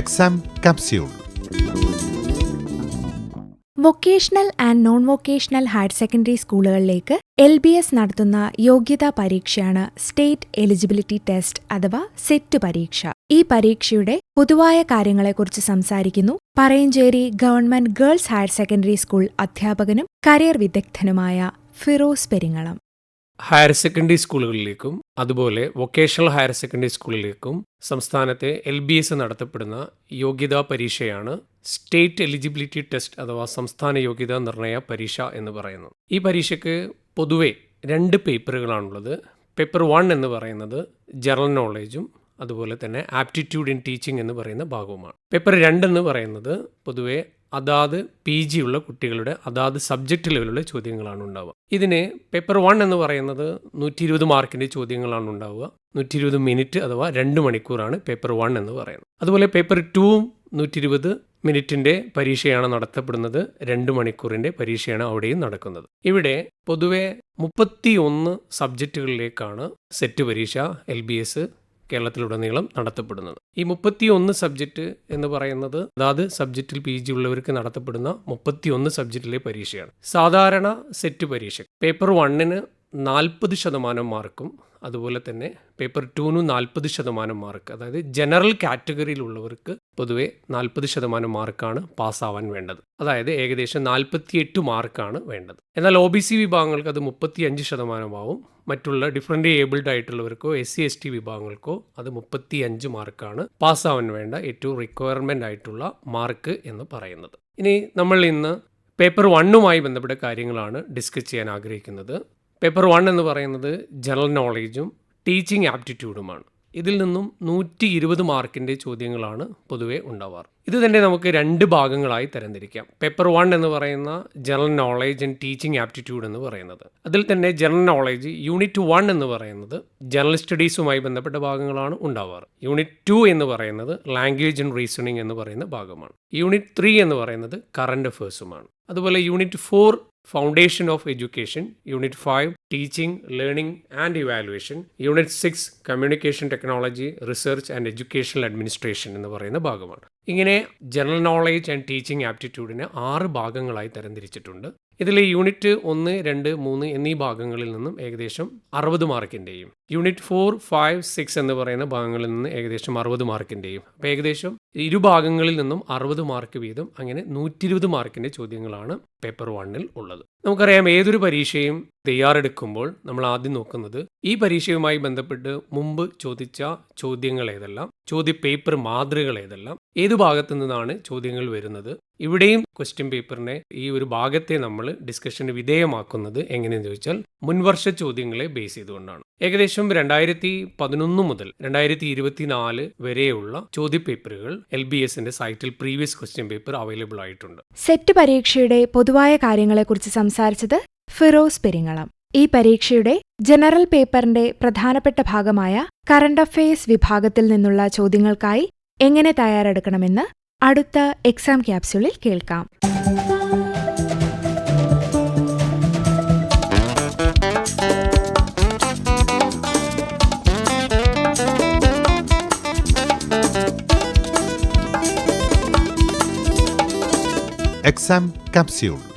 Exam capsule vocational and non vocational higher secondary സ്കൂളുകളിലേക്ക് L B S നടത്തുന്ന യോഗ്യതാ പരീക്ഷയാണ് സ്റ്റേറ്റ് എലിജിബിലിറ്റി ടെസ്റ്റ് അഥവാ സെറ്റ് പരീക്ഷ. ഈ പരീക്ഷയുടെ പൊതുവായ കാര്യങ്ങളെക്കുറിച്ച് സംസാരിക്കുന്നു Parayancheri government girls higher secondary school അധ്യാപകനും കരിയർ വിദഗ്ധനുമായ ഫിറോസ് പെരിങ്ങളം. ഹയർ സെക്കൻഡറി സ്കൂളുകളിലേക്കും അതുപോലെ വൊക്കേഷണൽ ഹയർ സെക്കൻഡറി സ്കൂളിലേക്കും സംസ്ഥാനത്തെ എൽ ബി എസ് നടത്തപ്പെടുന്ന യോഗ്യതാ പരീക്ഷയാണ് സ്റ്റേറ്റ് എലിജിബിലിറ്റി ടെസ്റ്റ് അഥവാ സംസ്ഥാന യോഗ്യതാ നിർണയ പരീക്ഷ എന്ന് പറയുന്നത്. ഈ പരീക്ഷയ്ക്ക് പൊതുവെ രണ്ട് പേപ്പറുകളാണുള്ളത്. പേപ്പർ വൺ എന്ന് പറയുന്നത് ജനറൽ നോളേജും അതുപോലെ തന്നെ ആപ്റ്റിറ്റ്യൂഡ് ഇൻ ടീച്ചിങ് എന്ന് പറയുന്ന ഭാഗവുമാണ്. പേപ്പർ രണ്ട് എന്ന് പറയുന്നത് പൊതുവെ അതാത് പി ജി ഉള്ള കുട്ടികളുടെ അതാത് സബ്ജക്റ്റ് ലെവലുള്ള ചോദ്യങ്ങളാണ് ഉണ്ടാവുക. ഇതിന് പേപ്പർ വൺ എന്ന് പറയുന്നത് നൂറ്റി ഇരുപത് മാർക്കിന്റെ ചോദ്യങ്ങളാണ് ഉണ്ടാവുക. നൂറ്റി ഇരുപത് മിനിറ്റ് അഥവാ രണ്ട് മണിക്കൂറാണ് പേപ്പർ വൺ എന്ന് പറയുന്നത്. അതുപോലെ പേപ്പർ ടൂവും നൂറ്റി ഇരുപത് മിനിറ്റിന്റെ പരീക്ഷയാണ് നടത്തപ്പെടുന്നത്. രണ്ട് മണിക്കൂറിന്റെ പരീക്ഷയാണ് അവിടെയും നടക്കുന്നത്. ഇവിടെ പൊതുവെ മുപ്പത്തി ഒന്ന് സബ്ജക്റ്റുകളിലേക്കാണ് സെറ്റ് പരീക്ഷ എൽ ബി എസ് കേരളത്തിലുടനീളം നടത്തപ്പെടുന്നത്. ഈ മുപ്പത്തി ഒന്ന് സബ്ജക്റ്റ് എന്ന് പറയുന്നത് അതാത് സബ്ജക്റ്റിൽ പി ജി ഉള്ളവർക്ക് നടത്തപ്പെടുന്ന മുപ്പത്തി ഒന്ന് സബ്ജക്റ്റിലെ പരീക്ഷയാണ്. സാധാരണ സെറ്റ് പരീക്ഷ പേപ്പർ വണ്ണിന് നാൽപ്പത് ശതമാനം മാർക്കും അതുപോലെ തന്നെ പേപ്പർ ടൂന് നാൽപ്പത് ശതമാനം മാർക്ക്. അതായത് ജനറൽ കാറ്റഗറിയിലുള്ളവർക്ക് പൊതുവെ നാൽപ്പത് ശതമാനം മാർക്കാണ് പാസ്സാവാൻ വേണ്ടത്. അതായത് ഏകദേശം നാൽപ്പത്തിയെട്ട് മാർക്കാണ് വേണ്ടത്. എന്നാൽ ഒ ബി സി വിഭാഗങ്ങൾക്ക് അത് മുപ്പത്തി അഞ്ച് ശതമാനമാവും. മറ്റുള്ള ഡിഫറെന്റ് ഏബിൾഡ് ആയിട്ടുള്ളവർക്കോ എസ് സി എസ് ടി വിഭാഗങ്ങൾക്കോ അത് മുപ്പത്തി അഞ്ച് മാർക്കാണ് പാസ്സാവാൻ വേണ്ട ഏറ്റവും റിക്വയർമെന്റ് ആയിട്ടുള്ള മാർക്ക് എന്ന് പറയുന്നത്. ഇനി നമ്മൾ ഇന്ന് പേപ്പർ വണ്ണുമായി ബന്ധപ്പെട്ട കാര്യങ്ങളാണ് ഡിസ്കസ് ചെയ്യാൻ ആഗ്രഹിക്കുന്നത്. പേപ്പർ വൺ എന്ന് പറയുന്നത് ജനറൽ നോളേജും ടീച്ചിങ് ആപ്റ്റിറ്റ്യൂഡുമാണ് ഇതിൽ നിന്നും നൂറ്റി ഇരുപത് മാർക്കിന്റെ ചോദ്യങ്ങളാണ് പൊതുവേ ഉണ്ടാവാറ്. ഇത് തന്നെ നമുക്ക് രണ്ട് ഭാഗങ്ങളായി തരംതിരിക്കാം. പേപ്പർ വൺ എന്ന് പറയുന്ന general knowledge and teaching aptitude എന്ന് പറയുന്നത്. അതിൽ തന്നെ ജനറൽ നോളേജ് യൂണിറ്റ് വൺ എന്ന് പറയുന്നത് ജനറൽ സ്റ്റഡീസുമായി ബന്ധപ്പെട്ട ഭാഗങ്ങളാണ് ഉണ്ടാവാറ്. യൂണിറ്റ് ടു എന്ന് പറയുന്നത് ലാംഗ്വേജ് ആൻഡ് റീസണിങ് എന്ന് പറയുന്ന ഭാഗമാണ്. യൂണിറ്റ് ത്രീ എന്ന് പറയുന്നത് കറണ്ട് അഫേഴ്സുമാണ് അതുപോലെ unit four foundation of education unit five teaching learning and evaluation unit six communication technology research and educational administration എന്ന് പറയുന്ന ഭാഗമാണ്. ഇങ്ങനെ ജനറൽ നോളേജ് ആൻഡ് ടീച്ചിങ് ആപ്റ്റിറ്റ്യൂഡിനെ ആറ് ഭാഗങ്ങളായി തരംതിരിച്ചിട്ടുണ്ട്. ഇതിൽ യൂണിറ്റ് ഒന്ന് രണ്ട് മൂന്ന് എന്നീ ഭാഗങ്ങളിൽ നിന്നും ഏകദേശം അറുപത് മാർക്കിന്റെയും യൂണിറ്റ് ഫോർ ഫൈവ് സിക്സ് എന്ന് പറയുന്ന ഭാഗങ്ങളിൽ നിന്ന് ഏകദേശം അറുപത് മാർക്കിന്റെയും അപ്പോൾ ഏകദേശം ഇരുഭാഗങ്ങളിൽ നിന്നും അറുപത് മാർക്ക് വീതം അങ്ങനെ നൂറ്റി ഇരുപത് മാർക്കിന്റെ ചോദ്യങ്ങളാണ് പേപ്പർ വണ്ണിൽ ഉള്ളത്. നമുക്കറിയാം ഏതൊരു പരീക്ഷയും തയ്യാറെടുക്കുമ്പോൾ നമ്മൾ ആദ്യം നോക്കുന്നത് ഈ പരീക്ഷയുമായി ബന്ധപ്പെട്ട് മുമ്പ് ചോദിച്ച ചോദ്യങ്ങൾ ഏതെല്ലാം? ചോദ്യ പേപ്പർ മാതൃകകൾ ഏതെല്ലാം? ഏത് ഭാഗത്തു നിന്നാണ് ചോദ്യങ്ങൾ വരുന്നത്? ഇവിടെയും ക്വസ്റ്റ്യൻ പേപ്പറിനെ ഈ ഒരു ഭാഗത്തെ നമ്മൾ ഡിസ്കഷന് വിധേയമാക്കുന്നത് എങ്ങനെയെന്ന് ചോദിച്ചാൽ മുൻവർഷ ചോദ്യങ്ങളെ ബേസ് ചെയ്തുകൊണ്ടാണ്. ഏകദേശം രണ്ടായിരത്തി പതിനൊന്ന് മുതൽ രണ്ടായിരത്തി ഇരുപത്തിനാല് വരെയുള്ള ചോദ്യ പേപ്പറുകൾ എൽ ബി എസിന്റെ സൈറ്റിൽ പ്രീവിയസ് ക്വസ്റ്റ്യൻ പേപ്പർ അവൈലബിൾ ആയിട്ടുണ്ട്. സെറ്റ് പരീക്ഷയുടെ പൊതുവായ കാര്യങ്ങളെക്കുറിച്ച് സംസാരിച്ചത് ഫിറോസ് പെരിങ്ങളം. ഈ പരീക്ഷയുടെ ജനറൽ പേപ്പറിന്റെ പ്രധാനപ്പെട്ട ഭാഗമായ കറണ്ട് അഫയേഴ്സ് വിഭാഗത്തിൽ നിന്നുള്ള ചോദ്യങ്ങൾക്കായി എങ്ങനെ തയ്യാറെടുക്കണമെന്ന് അടുത്ത എക്സാം ക്യാപ്സ്യൂളിൽ കേൾക്കാം. Exam capsule